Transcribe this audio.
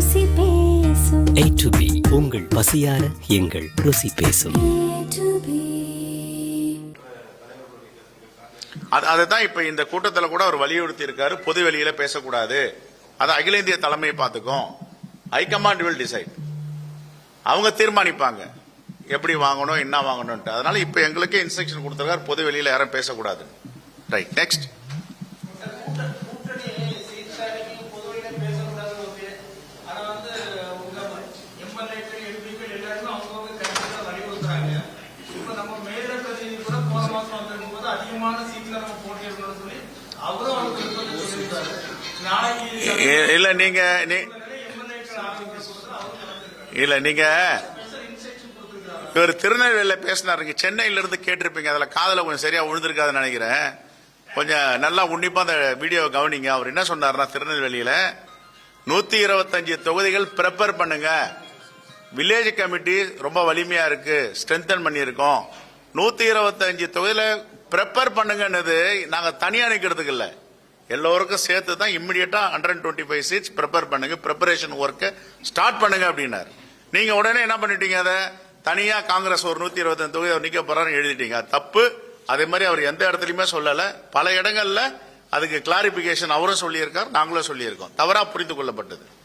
A to B உங்கள் பசியார எங்கள் ருசி பேசும். அது அதுதான் இப்ப இந்த கூட்டத்துல கூட அவர் வலியுறுத்தி இருக்காரு பொது வெளியில பேசக்கூடாது. அது அகில இந்திய தலைமையை பார்த்துக்கும். ஹைகமாண்ட் வில் டிசைட் அவங்க தீர்மானிப்பாங்க. எப்படி வாங்கணும் என்ன வாங்கணும்ட்டு அதனால இப்ப எங்களுக்கு இன்ஸ்ட்ரக்ஷன் கொடுத்திருக்காரு. பொது வெளியில யாரும் பேசக்கூடாது. ரைட் நெக்ஸ்ட் அதிகமான சீட்ல நம்ம போட்டியிடணும்னு சொல்லி அவரும் அவருக்கு விருப்பத்தை சொல்லியிருக்காரு நாளைக்கு இல்ல நீங்க நீ- இல்ல நீங்க இவர் திருநெல்வேலியில் பேசினாருங்க சென்னையில இருந்து கேட்டிருப்பீங்க. அதுல காதல கொஞ்சம் சரியா விழுந்திருக்காதுன்னு நினைக்கிறேன். கொஞ்சம் நல்லா உன்னிப்பா அந்த வீடியோ கவனிங்க. அவர் என்ன சொன்னார்னா திருநெல்வேலியில நூத்தி இருபத்தஞ்சு தொகுதிகள் ப்ரிப்பேர் பண்ணுங்க. வில்லேஜ் கமிட்டி ரொம்ப வலிமையா இருக்கு. ஸ்ட்ரென்தன் பண்ணியிருக்கோம். நூத்தி இருபத்தஞ்சு தொகுதியில ப்ரிப்பேர் பண்ணுங்கன்னது நாங்க தனியா நிக்கிறதுக்கு இல்ல. எல்லோருக்கும் சேர்த்து தான் இம்மிடியட்டா hundred twenty five seats prepare பண்ணுங்க. ப்ரிப்பரேஷன் ஒர்க்கை ஸ்டார்ட் பண்ணுங்க அப்படின்னாரு. நீங்க உடனே என்ன பண்ணிட்டீங்க அதை? தனியா காங்கிரஸ் ஒரு நூத்தி இருபத்தஞ்சு தொகுதி அவர் நிக்க போறாரு எழுதிட்டீங்க. தப்பு. அதே மாதிரி அவர் எந்த இடத்துலயுமே சொல்லல. பல இடங்கள்ல அதுக்கு கிளாரிபிகேஷன் அவரும் சொல்லியிருக்கார். நாங்களும் சொல்லியிருக்கோம். தவறா புரிந்து கொள்ளப்பட்டது.